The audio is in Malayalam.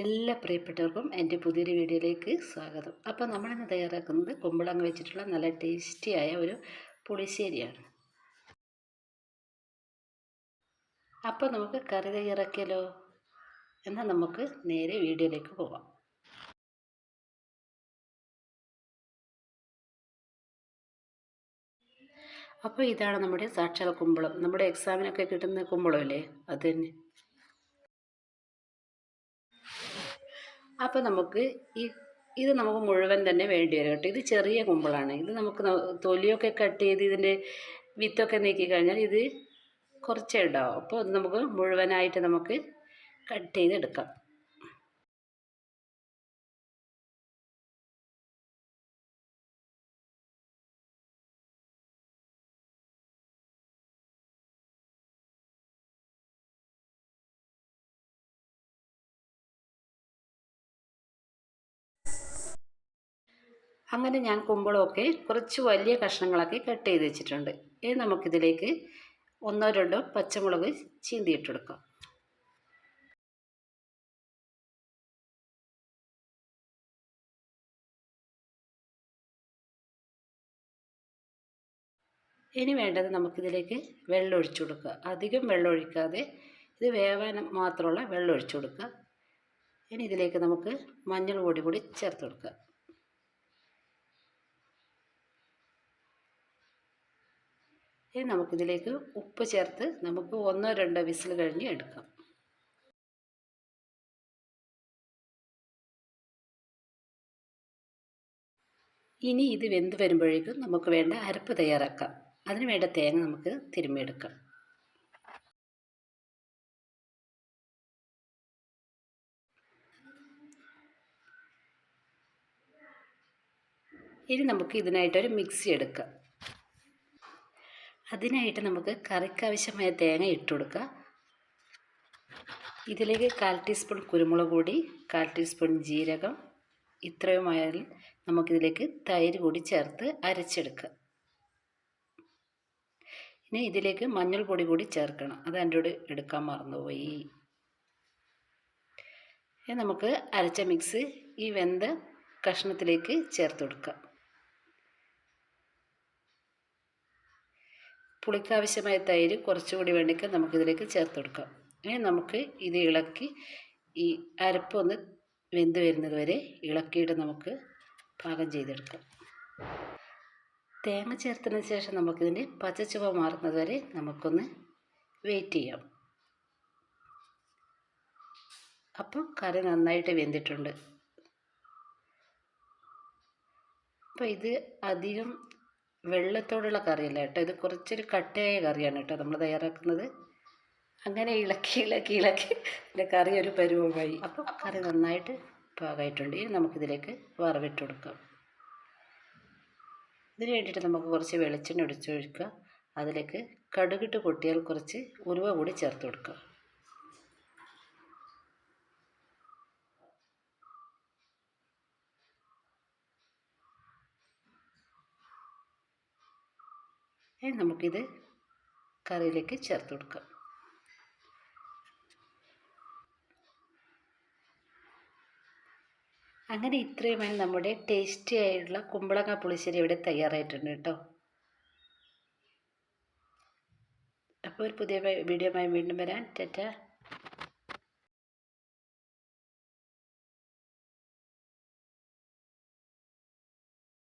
എല്ലാ പ്രിയപ്പെട്ടവർക്കും എന്റെ പുതിയൊരു വീഡിയോയിലേക്ക് സ്വാഗതം. അപ്പോൾ നമ്മളിന്ന് തയ്യാറാക്കുന്നത് കുമ്പളങ്ങ വെച്ചിട്ടുള്ള നല്ല ടേസ്റ്റിയായ ഒരു പുളിശ്ശേരിയാണ്. അപ്പോൾ നമുക്ക് കറി തയ്യാറാക്കിയാലോ? എന്നാൽ നമുക്ക് നേരെ വീഡിയോയിലേക്ക് പോവാം. അപ്പോൾ ഇതാണ് നമ്മുടെ സാക്ഷാൽ കുമ്പളം. നമ്മുടെ എക്സാമിനൊക്കെ കിട്ടുന്ന കുമ്പളമല്ലേ? അത് തന്നെ. അപ്പോൾ നമുക്ക് ഈ ഇത് നമുക്ക് മുഴുവൻ തന്നെ വേണ്ടി വരും കേട്ടോ. ഇത് ചെറിയ കുമ്പളാണ്. ഇത് നമുക്ക് തൊലിയൊക്കെ കട്ട് ചെയ്ത് ഇതിന്റെ വിത്തൊക്കെ നീക്കി കഴിഞ്ഞാൽ ഇത് കുറച്ചേ ഉണ്ടാവും. അപ്പോൾ നമുക്ക് മുഴുവനായിട്ട് നമുക്ക് കട്ട് ചെയ്തെടുക്കാം. അങ്ങനെ ഞാൻ കുമ്പളമൊക്കെ കുറച്ച് വലിയ കഷ്ണങ്ങളാക്കി കട്ട് ചെയ്ത് വെച്ചിട്ടുണ്ട്. ഇനി നമുക്കിതിലേക്ക് ഒന്നോ രണ്ടോ പച്ചമുളക് ചീന്തിയിട്ടെടുക്കാം. ഇനി വേണ്ടത് നമുക്കിതിലേക്ക് വെള്ളം ഒഴിച്ചു കൊടുക്കുക. അധികം വെള്ളം ഒഴിക്കാതെ ഇത് വേവാൻ മാത്രമുള്ള വെള്ളം ഒഴിച്ചു കൊടുക്കുക. ഇനി ഇതിലേക്ക് നമുക്ക് മഞ്ഞൾ പൊടി കൂടി ചേർത്ത് കൊടുക്കുക. ഇനി നമുക്കിതിലേക്ക് ഉപ്പ് ചേർത്ത് നമുക്ക് ഒന്നോ രണ്ടോ വിസിൽ കഴിഞ്ഞ് എടുക്കാം. ഇനി ഇത് വെന്ത് വരുമ്പോഴേക്കും നമുക്ക് വേണ്ട അരപ്പ് തയ്യാറാക്കാം. അതിന് വേണ്ട തേങ്ങ നമുക്ക് തിരുമ്മിയെടുക്കാം. ഇനി നമുക്ക് ഇതിനായിട്ടൊരു മിക്സി എടുക്കാം. അതിനായിട്ട് നമുക്ക് കറിക്ക് ആവശ്യമായ തേങ്ങ ഇട്ട് കൊടുക്കുക. ഇതിലേക്ക് കാൽ ടീസ്പൂൺ കുരുമുളക് പൊടി കാൽ ടീസ്പൂൺ ജീരകം ഇത്രയുമായാൽ നമുക്കിതിലേക്ക് തൈര് കൂടി ചേർത്ത് അരച്ചെടുക്കുക. ഇനി ഇതിലേക്ക് മഞ്ഞൾ പൊടി കൂടി ചേർക്കണം. അത് എന്റെ കൂടെ എടുക്കാൻ മറന്നുപോയി. നമുക്ക് അരച്ച മിക്സ് ഈ വെന്ത കഷ്ണത്തിലേക്ക് ചേർത്ത് കൊടുക്കാം. പുളിക്കാവശ്യമായ തൈര് കുറച്ചുകൂടി വേണമെങ്കിൽ നമുക്കിതിലേക്ക് ചേർത്ത് കൊടുക്കാം. ഇനി നമുക്ക് ഇത് ഇളക്കി ഈ അരപ്പൊന്ന് വെന്ത് വരുന്നത് വരെ ഇളക്കിയിട്ട് നമുക്ക് പാകം ചെയ്തെടുക്കാം. തേങ്ങ ചേർത്തതിന് ശേഷം നമുക്കിതിന്റെ പച്ചച്ചുവ മാറുന്നത് വരെ നമുക്കൊന്ന് വെയിറ്റ് ചെയ്യാം. അപ്പോൾ കറി നന്നായിട്ട് വെന്തിട്ടുണ്ട്. അപ്പോൾ ഇത് അധികം വെള്ളത്തോടുള്ള കറിയല്ല കേട്ടോ. ഇത് കുറച്ചൊരു കട്ടയായ കറിയാണ് കേട്ടോ നമ്മൾ തയ്യാറാക്കുന്നത്. അങ്ങനെ ഇളക്കി ഇളക്കി ഇളക്കി ഇതിന്റെ കറി ഒരു പരുവമായി. അപ്പോൾ കറി നന്നായിട്ട് പാകമായിട്ടുണ്ട്. ഇനി നമുക്കിതിലേക്ക് വറവിട്ട് കൊടുക്കാം. ഇതിന് വേണ്ടിയിട്ട് നമുക്ക് കുറച്ച് വെളിച്ചെണ്ണ ഒടിച്ചൊഴിക്കുക അതിലേക്ക് കടുകിട്ട് പൊട്ടിയാൽ കുറച്ച് ഉലുവ കൂടി ചേർത്ത് കൊടുക്കുക. ഇനി നമുക്കിത് കറിയിലേക്ക് ചേർത്ത് കൊടുക്കാം. അങ്ങനെ ഇത്രയുമായി നമ്മുടെ ടേസ്റ്റി ആയിട്ടുള്ള കുമ്പളങ്ങ പുളിശ്ശേരി ഇവിടെ തയ്യാറായിട്ടുണ്ട് കേട്ടോ. അപ്പോൾ ഒരു പുതിയ വീഡിയോ വീണ്ടും വരാൻ ടാറ്റ.